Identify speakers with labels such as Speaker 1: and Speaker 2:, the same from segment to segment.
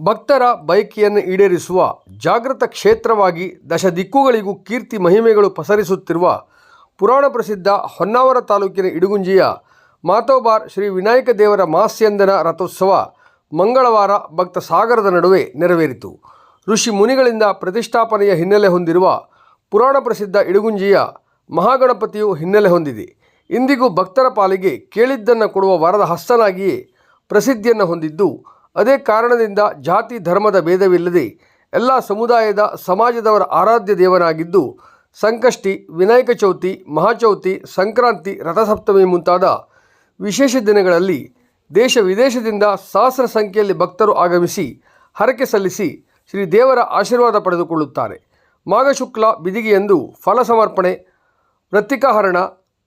Speaker 1: ಭಕ್ತರ ಬಯಕೆಯನ್ನು ಈಡೇರಿಸುವ ಜಾಗೃತ ಕ್ಷೇತ್ರವಾಗಿ ದಶ ದಿಕ್ಕುಗಳಿಗೂ ಕೀರ್ತಿ ಮಹಿಮೆಗಳು ಪಸರಿಸುತ್ತಿರುವ ಪುರಾಣ ಪ್ರಸಿದ್ಧ ಹೊನ್ನಾವರ ತಾಲೂಕಿನ ಇಡುಗುಂಜಿಯ ಮಾತೋಬಾರ್ ಶ್ರೀ ವಿನಾಯಕ ದೇವರ ಮಾಸ್ಯಂದನ ರಥೋತ್ಸವ ಮಂಗಳವಾರ ಭಕ್ತ ಸಾಗರದ ನಡುವೆ ನೆರವೇರಿತು. ಋಷಿ ಮುನಿಗಳಿಂದ ಪ್ರತಿಷ್ಠಾಪನೆಯ ಹಿನ್ನೆಲೆ ಹೊಂದಿರುವ ಪುರಾಣ ಪ್ರಸಿದ್ಧ ಇಡುಗುಂಜಿಯ ಮಹಾಗಣಪತಿಯು ಹಿನ್ನೆಲೆ ಹೊಂದಿದೆ. ಇಂದಿಗೂ ಭಕ್ತರ ಪಾಲಿಗೆ ಕೇಳಿದ್ದನ್ನು ಕೊಡುವ ವರದ ಹಸ್ತನಾಗಿಯೇ ಪ್ರಸಿದ್ಧಿಯನ್ನು ಹೊಂದಿದ್ದು ಅದೇ ಕಾರಣದಿಂದ ಜಾತಿ ಧರ್ಮದ ಭೇದವಿಲ್ಲದೆ ಎಲ್ಲ ಸಮುದಾಯದ ಸಮಾಜದವರ ಆರಾಧ್ಯ ದೇವನಾಗಿದ್ದು, ಸಂಕಷ್ಟಿ, ವಿನಾಯಕ ಚೌತಿ, ಮಹಾಚೌತಿ, ಸಂಕ್ರಾಂತಿ, ರಥಸಪ್ತಮಿ ಮುಂತಾದ ವಿಶೇಷ ದಿನಗಳಲ್ಲಿ ದೇಶ ವಿದೇಶದಿಂದ ಸಹಸ್ರ ಸಂಖ್ಯೆಯಲ್ಲಿ ಭಕ್ತರು ಆಗಮಿಸಿ, ಹರಕೆ ಸಲ್ಲಿಸಿ ಶ್ರೀ ದೇವರ ಆಶೀರ್ವಾದ ಪಡೆದುಕೊಳ್ಳುತ್ತಾರೆ. ಮಾಘಶುಕ್ಲ ಬಿದಿಗೆಯಂದು ಫಲ ಸಮರ್ಪಣೆ ವೃತ್ತಿಕಾಹರಣ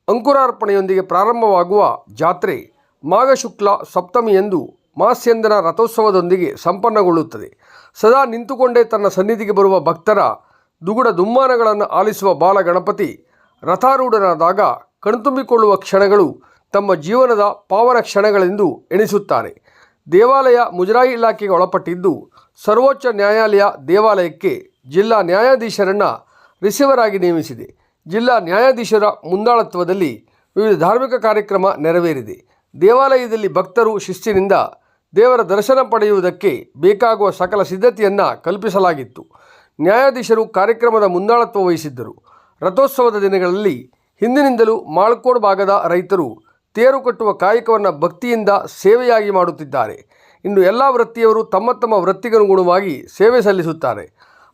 Speaker 1: ಅಂಕುರಾರ್ಪಣೆಯೊಂದಿಗೆ ಪ್ರಾರಂಭವಾಗುವ ಜಾತ್ರೆ ಮಾಘಶುಕ್ಲ ಸಪ್ತಮಿಯಂದು ಮಾಸ್ಯಂದನ ರಥೋತ್ಸವದೊಂದಿಗೆ ಸಂಪನ್ನಗೊಳ್ಳುತ್ತದೆ. ಸದಾ ನಿಂತುಕೊಂಡೇ ತನ್ನ ಸನ್ನಿಧಿಗೆ ಬರುವ ಭಕ್ತರ ದುಗುಡ ದುಮ್ಮಾನಗಳನ್ನು ಆಲಿಸುವ ಬಾಲಗಣಪತಿ ರಥಾರೂಢನಾದಾಗ ಕಣ್ತುಂಬಿಕೊಳ್ಳುವ ಕ್ಷಣಗಳು ತಮ್ಮ ಜೀವನದ ಪಾವನ ಕ್ಷಣಗಳೆಂದು ಎಣಿಸುತ್ತಾರೆ. ದೇವಾಲಯ ಮುಜರಾಯಿ ಇಲಾಖೆಗೆ ಒಳಪಟ್ಟಿದ್ದು ಸರ್ವೋಚ್ಚ ನ್ಯಾಯಾಲಯ ದೇವಾಲಯಕ್ಕೆ ಜಿಲ್ಲಾ ನ್ಯಾಯಾಧೀಶರನ್ನು ರಿಸೀವರ್ ಆಗಿ ನೇಮಿಸಿದೆ. ಜಿಲ್ಲಾ ನ್ಯಾಯಾಧೀಶರ ಮುಂದಾಳತ್ವದಲ್ಲಿ ವಿವಿಧ ಧಾರ್ಮಿಕ ಕಾರ್ಯಕ್ರಮ ನೆರವೇರಿದೆ. ದೇವಾಲಯದಲ್ಲಿ ಭಕ್ತರು ಶಿಸ್ತಿನಿಂದ ದೇವರ ದರ್ಶನ ಪಡೆಯುವುದಕ್ಕೆ ಬೇಕಾಗುವ ಸಕಲ ಸಿದ್ಧತೆಯನ್ನು ಕಲ್ಪಿಸಲಾಗಿತ್ತು. ನ್ಯಾಯಾಧೀಶರು ಕಾರ್ಯಕ್ರಮದ ಮುಂದಾಳತ್ವ ವಹಿಸಿದ್ದರು. ರಥೋತ್ಸವದ ದಿನಗಳಲ್ಲಿ ಹಿಂದಿನಿಂದಲೂ ಮಾಳ್ಕೋಡ್ ಭಾಗದ ರೈತರು ತೇರು ಕಟ್ಟುವ ಕಾಯಕವನ್ನು ಭಕ್ತಿಯಿಂದ ಸೇವೆಯಾಗಿ ಮಾಡುತ್ತಿದ್ದಾರೆ. ಇನ್ನು ಎಲ್ಲ ವೃತ್ತಿಯವರು ತಮ್ಮ ತಮ್ಮ ವೃತ್ತಿಗನುಗುಣವಾಗಿ ಸೇವೆ ಸಲ್ಲಿಸುತ್ತಾರೆ.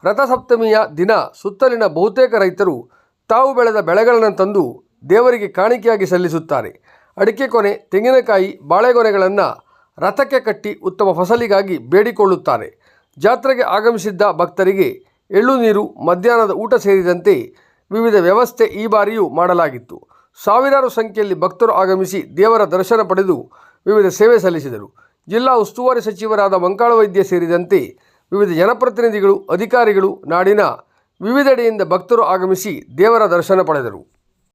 Speaker 1: ರಥಸಪ್ತಮಿಯ ದಿನ ಸುತ್ತಲಿನ ಬಹುತೇಕ ರೈತರು ತಾವು ಬೆಳೆದ ಬೆಳೆಗಳನ್ನು ತಂದು ದೇವರಿಗೆ ಕಾಣಿಕೆಯಾಗಿ ಸಲ್ಲಿಸುತ್ತಾರೆ. ಅಡಿಕೆ ಕೊನೆ, ತೆಂಗಿನಕಾಯಿ, ಬಾಳೆಗೊನೆಗಳನ್ನು ರಥಕ್ಕೆ ಕಟ್ಟಿ ಉತ್ತಮ ಫಸಲಿಗಾಗಿ ಬೇಡಿಕೊಳ್ಳುತ್ತಾರೆ. ಜಾತ್ರೆಗೆ ಆಗಮಿಸಿದ್ದ ಭಕ್ತರಿಗೆ ಎಳ್ಳು ನೀರು, ಮಧ್ಯಾಹ್ನದ ಊಟ ಸೇರಿದಂತೆ ವಿವಿಧ ವ್ಯವಸ್ಥೆ ಈ ಬಾರಿಯೂ ಮಾಡಲಾಗಿತ್ತು. ಸಾವಿರಾರು ಸಂಖ್ಯೆಯಲ್ಲಿ ಭಕ್ತರು ಆಗಮಿಸಿ ದೇವರ ದರ್ಶನ ಪಡೆದು ವಿವಿಧ ಸೇವೆ ಸಲ್ಲಿಸಿದರು. ಜಿಲ್ಲಾ ಉಸ್ತುವಾರಿ ಸಚಿವರಾದ ಮಂಕಾಳ ವೈದ್ಯ ಸೇರಿದಂತೆ ವಿವಿಧ ಜನಪ್ರತಿನಿಧಿಗಳು, ಅಧಿಕಾರಿಗಳು ನಾಡಿನ ವಿವಿಧೆಡೆಯಿಂದ ಭಕ್ತರು ಆಗಮಿಸಿ ದೇವರ ದರ್ಶನ ಪಡೆದರು.